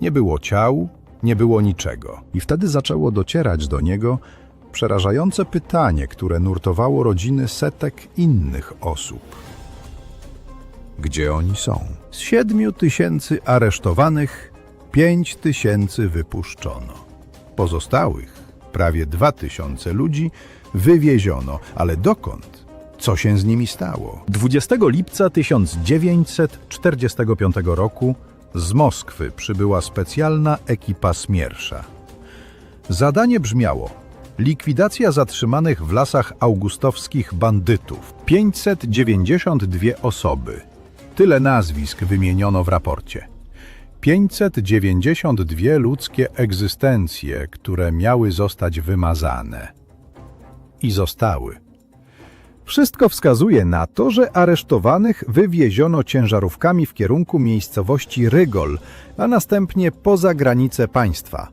Nie było ciał, nie było niczego. I wtedy zaczęło docierać do niego przerażające pytanie, które nurtowało rodziny setek innych osób. Gdzie oni są? Z siedmiu tysięcy aresztowanych, pięć tysięcy wypuszczono. Pozostałych, prawie dwa tysiące ludzi, wywieziono, ale dokąd? Co się z nimi stało? 20 lipca 1945 roku z Moskwy przybyła specjalna ekipa Smiersza. Zadanie brzmiało likwidacja zatrzymanych w lasach augustowskich bandytów. 592 osoby. Tyle nazwisk wymieniono w raporcie. 592 ludzkie egzystencje, które miały zostać wymazane. I zostały. Wszystko wskazuje na to, że aresztowanych wywieziono ciężarówkami w kierunku miejscowości Rygol, a następnie poza granice państwa.